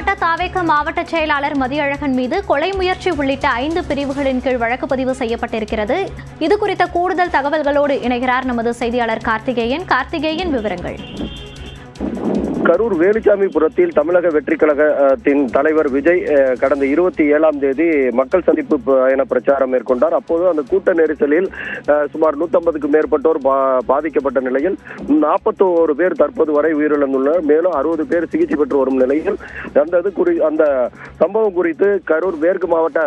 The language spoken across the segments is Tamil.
செய்யப்பட்ட தாவேக மாவட்ட செயலாளர் மதியழகன் மீது கொலை முயற்சி உள்ளிட்ட ஐந்து பிரிவுகளின் கீழ் வழக்கு பதிவு செய்யப்பட்டிருக்கிறது. இது குறித்த கூடுதல் தகவல்களோடு இணைகிறார் நமது செய்தியாளர் கார்த்திகேயன். கார்த்திகேயன் விவரங்கள். கரூர் வேலுச்சாமிபுரத்தில் தமிழக வெற்றி கழகத்தின் தலைவர் விஜய் கடந்த இருபத்தி ஏழாம் தேதி மக்கள் சந்திப்பு பயண பிரச்சாரம் மேற்கொண்டார். அப்போது அந்த கூட்ட நெரிசலில் சுமார் நூத்தம்பதுக்கும் மேற்பட்டோர் பா- பாதிக்கப்பட்ட நிலையில் நாற்பத்தோரு பேர் தற்போது வரை உயிரிழந்துள்ளனர். மேலும் அறுபது பேர் சிகிச்சை பெற்று வரும் நிலையில் அந்த இது குறி அந்த சம்பவம் குறித்து கரூர் மேற்கு மாவட்ட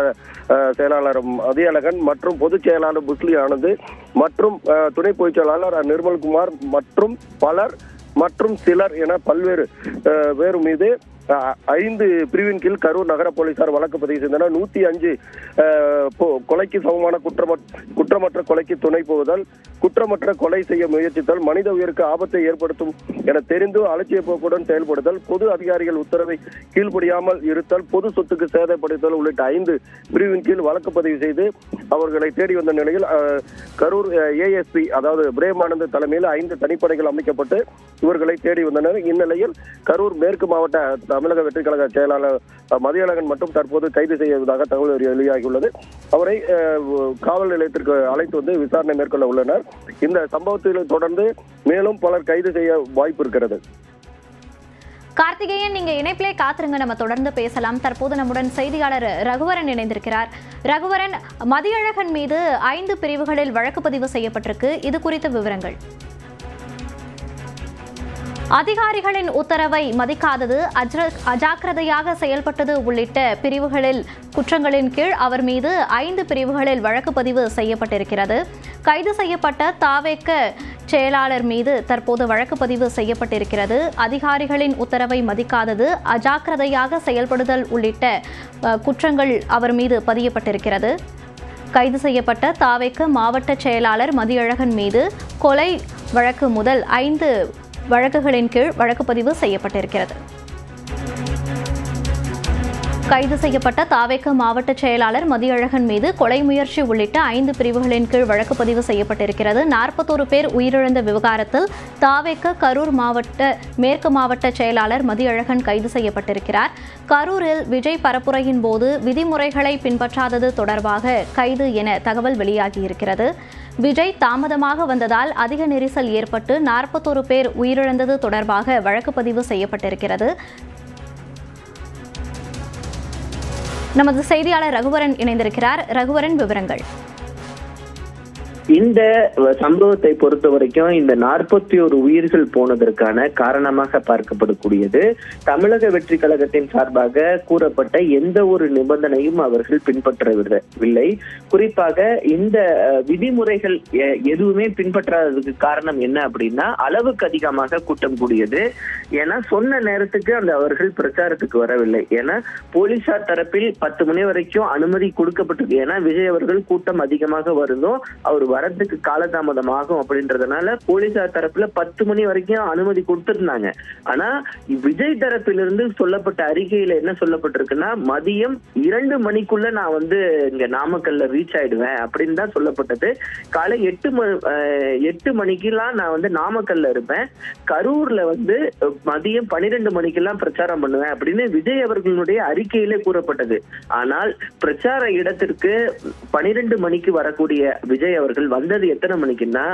செயலாளர் அதியழகன் மற்றும் பொதுச் செயலாளர் புஸ்லி ஆனந்த் மற்றும் துணை பொதுச் செயலாளர் நிர்மல்குமார் மற்றும் பலர் மற்றும் சிலர் என பல்வேறு பேர் மீது ஐந்து பிரிவின் கீழ் கரூர் நகர போலீசார் வழக்கு பதிவு செய்தனர். நூத்தி அஞ்சு கொலைக்கு சமமான குற்றமற்ற குற்றமற்ற கொலைக்கு துணை போவதால் குற்றமற்ற கொலை செய்ய முயற்சித்தால் மனித உயிருக்கு ஆபத்தை ஏற்படுத்தும் என தெரிந்து அலட்சிய போக்குடன் செயல்படுதல் பொது அதிகாரிகள் உத்தரவை கீழ்ப்படியாமல் இருத்தல் பொது சொத்துக்கு சேதப்படுத்தல் உள்ளிட்ட ஐந்து பிரிவின் கீழ் வழக்கு பதிவு செய்து அவர்களை தேடி வந்த நிலையில் கரூர் ஏஎஸ்பி அதாவது பிரேமானந்த் தலைமையில் ஐந்து தனிப்படைகள் அமைக்கப்பட்டு இவர்களை தேடி வந்தனர். இந்நிலையில் கரூர் மேற்கு மாவட்ட தமிழக வெற்றிக் கழக செயலாளர் மதியழகன் மட்டும் தற்போது கைது செய்வதாக தகவல் வெளியாகியுள்ளது. அவரை காவல் நிலையத்திற்கு அழைத்து வந்து விசாரணை மேற்கொள்ள உள்ளனர். இந்த சம்பவத்தில் தொடர்ந்து மேலும் பலர் கைது செய்ய வாய்ப்பு இருக்கிறது. கார்த்திகேயன் நீங்க இணைப்பிலே காத்திருங்க. நம்ம தொடர்ந்து பேசலாம். தற்போது நம்முடன் செய்தியாளர் ரகுவரன் இணைந்திருக்கிறார். ரகுவரன் மதியழகன் மீது ஐந்து பிரிவுகளில் வழக்கு பதிவு செய்யப்பட்டிருக்கு. இது குறித்த விவரங்கள். அதிகாரிகளின் உத்தரவை மதிக்காதது அஜாக்கிரதையாக செயல்பட்டது உள்ளிட்ட பிரிவுகளில் குற்றங்களின் கீழ் அவர் மீது ஐந்து பிரிவுகளில் வழக்கு பதிவு செய்யப்பட்டிருக்கிறது. கைது செய்யப்பட்ட தாவேக்க செயலாளர் மீது தற்போது வழக்கு பதிவு செய்யப்பட்டிருக்கிறது. அதிகாரிகளின் உத்தரவை மதிக்காதது அஜாக்கிரதையாக செயல்படுதல் உள்ளிட்ட குற்றங்கள் அவர் மீது பதியப்பட்டிருக்கிறது. கைது செய்யப்பட்ட தாவேக்க மாவட்ட செயலாளர் மதியழகன் மீது கொலை வழக்கு முதல் ஐந்து வழக்குகளின் கீழ் வழக்கு பதிவு செய்யப்பட்டிருக்கிறது. கைது செய்யப்பட்ட தாவேக்க மாவட்ட செயலாளர் மதியழகன் மீது கொலை முயற்சி உள்ளிட்ட ஐந்து பிரிவுகளின் கீழ் வழக்கு பதிவு செய்யப்பட்டிருக்கிறது. நாற்பத்தோரு பேர் உயிரிழந்த விவகாரத்தில் தாவேக்க கரூர் மாவட்ட மேற்கு மாவட்ட செயலாளர் மதியழகன் கைது செய்யப்பட்டிருக்கிறார். கரூரில் விஜய் பரப்புரையின் போது விதிமுறைகளை பின்பற்றாதது தொடர்பாக கைது என தகவல் வெளியாகியிருக்கிறது. விஜய் தாமதமாக வந்ததால் அதிக நெரிசல் ஏற்பட்டு நாற்பத்தோரு பேர் உயிரிழந்தது தொடர்பாக வழக்கு பதிவு செய்யப்பட்டிருக்கிறது. நமது செய்தியாளர் ரகுவரன் இணைந்திருக்கிறார். ரகுவரன் விவரங்கள். இந்த சம்பவத்தை பொறுத்த வரைக்கும் இந்த நாற்பத்தி ஒரு உயிர்கள் போனதற்கான காரணமாக பார்க்கப்படக்கூடியது. தமிழக வெற்றி கழகத்தின் சார்பாக கூறப்பட்ட எந்த ஒரு நிபந்தனையும் அவர்கள் பின்பற்றவில்லை. குறிப்பாக இந்த விதிமுறைகள் எதுவுமே பின்பற்றாததுக்கு காரணம் என்ன அப்படின்னா அளவுக்கு அதிகமாக கூட்டம் கூடியது. ஏன்னா சொன்ன நேரத்துக்கு அந்த அவர்கள் பிரச்சாரத்துக்கு வரவில்லை. ஏன்னா போலீசார் தரப்பில் பத்து மணி வரைக்கும் அனுமதி கொடுக்கப்பட்டது ஏன்னா விஜய் அவர்கள் கூட்டம் அதிகமாக வருந்தும் அவர் வரதுக்கு காலதாமதம் ஆகும் அப்படின்றதுனால போலீசார் தரப்புல பத்து மணி வரைக்கும் அனுமதி கொடுத்துருந்தாங்க. ஆனா விஜய் தரப்பிலிருந்து சொல்லப்பட்ட அறிக்கையில என்ன சொல்லப்பட்டிருக்குன்னா மதியம் இரண்டு மணிக்குள்ள நான் வந்து இங்க நாமக்கல்ல ரீச் ஆயிடுவேன் அப்படின்னு தான் சொல்லப்பட்டது. காலை எட்டு மணி எட்டு மணிக்கெல்லாம் நான் வந்து நாமக்கல்ல இருப்பேன். கரூர்ல வந்து மதியம் பனிரெண்டு மணிக்கெல்லாம் பிரச்சாரம் பண்ணுவேன் அப்படின்னு விஜய் அவர்களுடைய அறிக்கையிலே கூறப்பட்டது. ஆனால் பிரச்சார இடத்திற்கு பனிரெண்டு மணிக்கு வரக்கூடிய விஜய் அவர்கள் வந்தது எத்தனை மணிக்குன்னா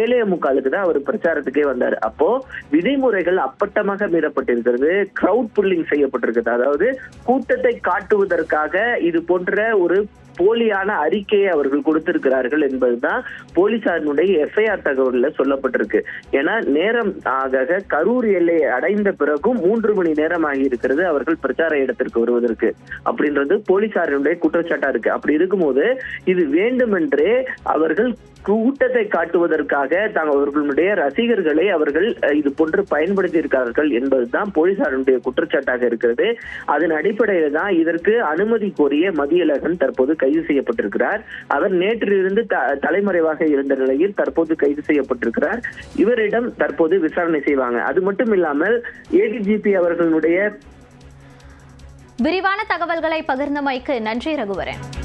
ஏழே முக்காலுக்கு தான் அவர் பிரச்சாரத்துக்கே வந்தார். அப்போ விதிமுறைகள் அப்பட்டமாக மீறப்பட்டிருக்கிறது. கிரவுட் புல்லிங் செய்யப்பட்டிருக்கிறது அதாவது கூட்டத்தை காட்டுவதற்காக இது போன்ற ஒரு போலியான அறிக்கையை அவர்கள் கொடுத்திருக்கிறார்கள் என்பதுதான் போலீசாரினுடைய எஃப்ஐஆர் தகவல்ல சொல்லப்பட்டிருக்கு. ஏன்னா நேரம் ஆக கரூர் எல்லையை அடைந்த பிறகும் மூன்று மணி நேரம் ஆகி இருக்கிறது அவர்கள் பிரச்சார இடத்திற்கு வருவதற்கு. அப்படின்றது போலீசாரினுடைய குற்றச்சாட்டா இருக்கு. அப்படி இருக்கும்போது இது வேண்டுமென்றே அவர்கள் கூட்டத்தை காட்டுவதற்காக தாங்கள் அவர்களுடைய ரசிகர்களை அவர்கள் இது போன்று பயன்படுத்தி இருக்கிறார்கள் என்பதுதான் போலீசாருடைய குற்றச்சாட்டாக இருக்கிறது. அதன் அடிப்படையில் தான் இதற்கு அனுமதி கோரிய மதியழகன் தற்போது கைது செய்யப்பட்டிருக்கிறார். அவர் நேற்றிலிருந்து த- தலைமறைவாக இருந்த நிலையில் தற்போது கைது செய்யப்பட்டிருக்கிறார். இவரிடம் தற்போது விசாரணை செய்வாங்க. அது மட்டும் இல்லாமல் ஏடிஜிபி அவர்களுடைய விரிவான தகவல்களை பகிர்ந்தமைக்கு நன்றி ரகுவரன்.